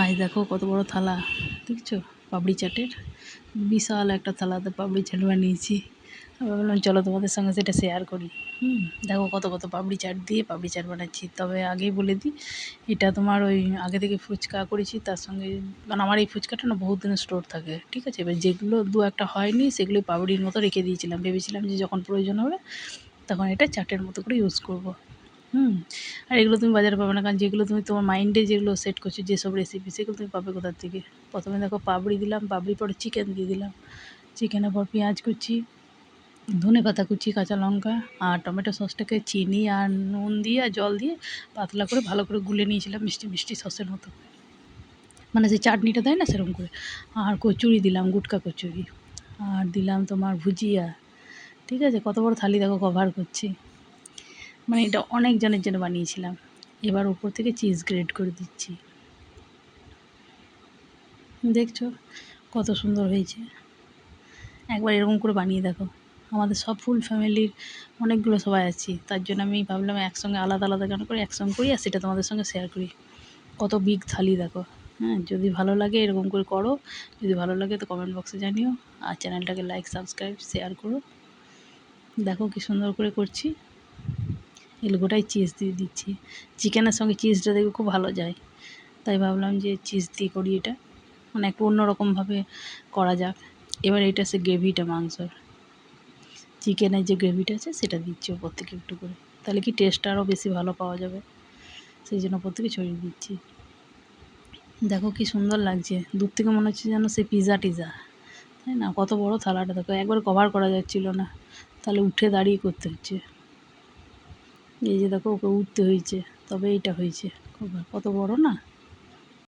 আজ দেখো কত বড় থালা। দেখছ? পাপড়ি চাটের। বিশাল একটা থালাতে পাপড়ি চাট বানিয়েছি। ভাবলাম চলো তোমাদের সঙ্গে সেটা শেয়ার করি। হুম, দেখো কত কত পাপড়ি চাট দিয়ে পাপড়ি চাট বানাচ্ছি। তবে আগেই বলে দিই, এটা তোমার ওই আগে থেকে ফুচকা করেছি, তার সঙ্গে মানে আমার এই ফুচকাটা না বহুত দিনের স্টোর থাকে, ঠিক আছে? এবার যেগুলো দু একটা হয়নি সেগুলো পাপড়ির মতো রেখে দিয়েছিলাম। ভেবেছিলাম যে যখন প্রয়োজন হবে, তখন এটা চাটের মতো করে ইউজ করব। হুম আর এগুলো তুমি বাজারে পাবে না, কারণ যেগুলো তুমি তোমার মাইন্ডে যেগুলো সেট করছ, যেসব রেসিপি সেগুলো তুমি পাবে কোথার থেকে? প্রথমে দেখো পাপড়ি দিলাম পাপড়ির পরে চিকেন দিয়ে দিলাম। চিকেনের পর পেঁয়াজ কুচি, ধনে পাতা কুচি, কাঁচা লঙ্কা আর টমেটো সসটাকে চিনি আর নুন দিয়ে আর জল দিয়ে পাতলা করে ভালো করে গুলে নিয়েছিলাম মিষ্টি মিষ্টি সসের মতো। মানে সেই চাটনিটা দেয় না সেরকম করে। আর কচুরি দিলাম, গুটকা কচুরি। আর দিলাম তোমার ভুজিয়া। ঠিক আছে? কত বড় থালি দেখো কভার করছি। মানে এটা অনেক জনের জন্য বানিয়েছিলাম। এবার উপর থেকে চিজ গ্রেড করে দিচ্ছি। দেখছ কত সুন্দর হয়েছে। একবার এরকম করে বানিয়ে দেখো। আমাদের সব ফুল ফ্যামিলির অনেকগুলো সবাই আছি। তার জন্য আমি ভাবলাম একসঙ্গে আলাদা আলাদা কেন করে একসঙ্গে করি আর সেটা তোমাদের সঙ্গে শেয়ার করি। কত বিগ থালি দেখো। হ্যাঁ যদি ভালো লাগে এরকম করে করো। যদি ভালো লাগে তো কমেন্ট বক্সে জানিও। আর চ্যানেলটাকে লাইক সাবস্ক্রাইব শেয়ার করো। দেখো কি সুন্দর করে করছি। এগুলো গোটাই চিজ দিয়ে দিচ্ছি। চিকেনের সঙ্গে চিজটা দেখে খুব ভালো যায়। তাই ভাবলাম যে চিজ দিয়ে করি এটা। মানে একটু অন্যরকমভাবে করা যাক। এবার এটা সে গ্রেভিটা মাংসর। চিকেনের যে গ্রেভিটা আছে, সেটা দিচ্ছি ওপর থেকে একটু করে। তাহলে কি টেস্টটা আরও বেশি ভালো পাওয়া যাবে? সেই জন্য ওপর থেকে ছড়িয়ে দিচ্ছি। দেখো কি সুন্দর লাগছে। দূর থেকে মনে হচ্ছে যেন সে পিজা টিজা। তাই না? কত বড় থালাটা। দেখো একবার কভার করা যাচ্ছিল না। তাহলে উঠে দাঁড়িয়ে করতে হচ্ছে। এই যে দেখো ওকে উঠতে হয়েছে তবে এইটা হয়েছে। কত বড় না?